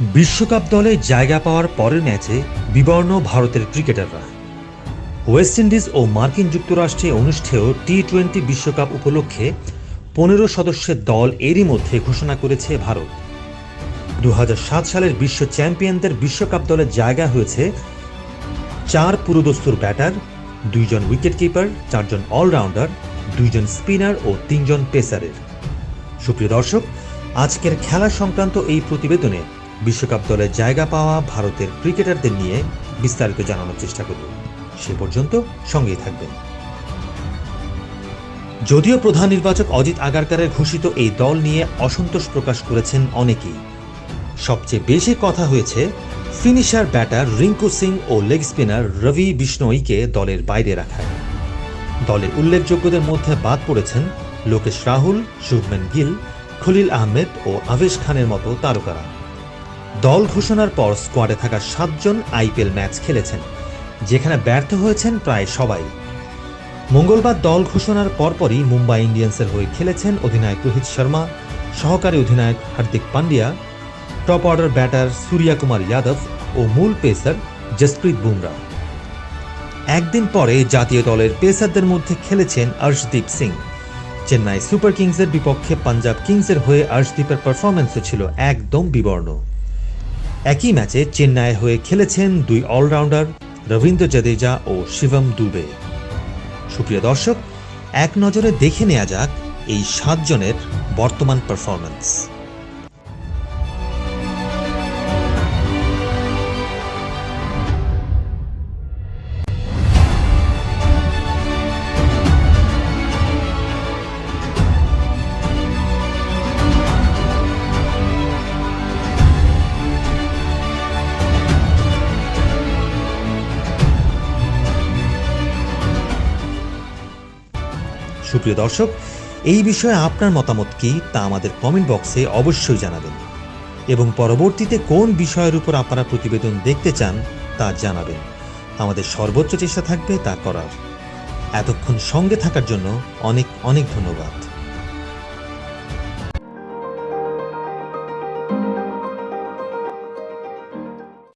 বিশ্বকাপ দলে জায়গা পাওয়ার পরের ম্যাচে বিবর্ণ ভারতের ক্রিকেটাররা। ওয়েস্ট ইন্ডিজ ও মার্কিন যুক্তরাষ্ট্রে অনুষ্ঠেয় টি টোয়েন্টি বিশ্বকাপ উপলক্ষে পনেরো সদস্যের দল এরই মধ্যে ঘোষণা করেছে ভারত। দু হাজার সাত সালের বিশ্ব চ্যাম্পিয়নদের বিশ্বকাপ দলে জায়গা হয়েছে চার পুরোদস্তুর ব্যাটার, দুইজন উইকেটকিপার, চারজন অলরাউন্ডার, দুইজন স্পিনার ও তিনজন পেসারের। সুপ্রিয় দর্শক, আজকের খেলা সংক্রান্ত এই প্রতিবেদনে বিশ্বকাপ দলে জায়গা পাওয়া ভারতের ক্রিকেটারদের নিয়ে বিস্তারিত জানানোর চেষ্টা করব। সে পর্যন্ত সঙ্গেই থাকবেন। যদিও প্রধান নির্বাচক অজিত আগারকারের ঘোষিত এই দল নিয়ে অসন্তোষ প্রকাশ করেছেন অনেকেই। সবচেয়ে বেশি কথা হয়েছে ফিনিশার ব্যাটার রিঙ্কু সিং ও লেগ স্পিনার রবি বিষ্ণয়ীকে দলের বাইরে রাখায় দলের উল্লেখযোগ্যদের মধ্যে বাদ পড়েছেন লোকেশ রাহুল, শুভমেন গিল, খলিল আহমেদ ও আবেশ খানের মতো তারকারা। দল ঘোষণার পর স্কোয়াডে থাকা সাতজন আইপিএল ম্যাচ খেলেছেন, যেখানে ব্যর্থ হয়েছেন প্রায় সবাই। মঙ্গলবার দল ঘোষণার পরপরই মুম্বাই ইন্ডিয়ান্সের হয়ে খেলেছেন অধিনায়ক রোহিত শর্মা, সহকারী অধিনায়ক Hardik Pandya, top order batter Surya Kumar Yadav ও মূল পেসার জসপ্রীত বুমরা। একদিন পরে জাতীয় দলের পেসারদের মধ্যে খেলেছেন অর্শদীপ সিং। চেন্নাই সুপার কিংসের বিপক্ষে পাঞ্জাব কিংসের হয়ে অর্শদীপের পারফরম্যান্সও ছিল একদম বিবর্ণ। একই ম্যাচে চেন্নাইয়ের হয়ে খেলেছেন দুই অলরাউন্ডার রবীন্দ্র জাদেজা ও শিবম দুবে। সুপ্রিয় দর্শক, এক নজরে দেখে নেওয়া যাক এই সাতজনের বর্তমান পারফরম্যান্স সুপ্রিয় দর্শক, এই বিষয়ে আপনার মতামত কি তা আমাদের কমেন্ট বক্সে অবশ্যই জানাবেন। এবং পরবর্তীতে কোন বিষয়ের উপর আপনারা প্রতিবেদন দেখতে চান তা জানাবেন। আমাদের সর্বোচ্চ চেষ্টা থাকবে তা করার। এতক্ষণ সঙ্গে থাকার জন্য অনেক অনেক ধন্যবাদ।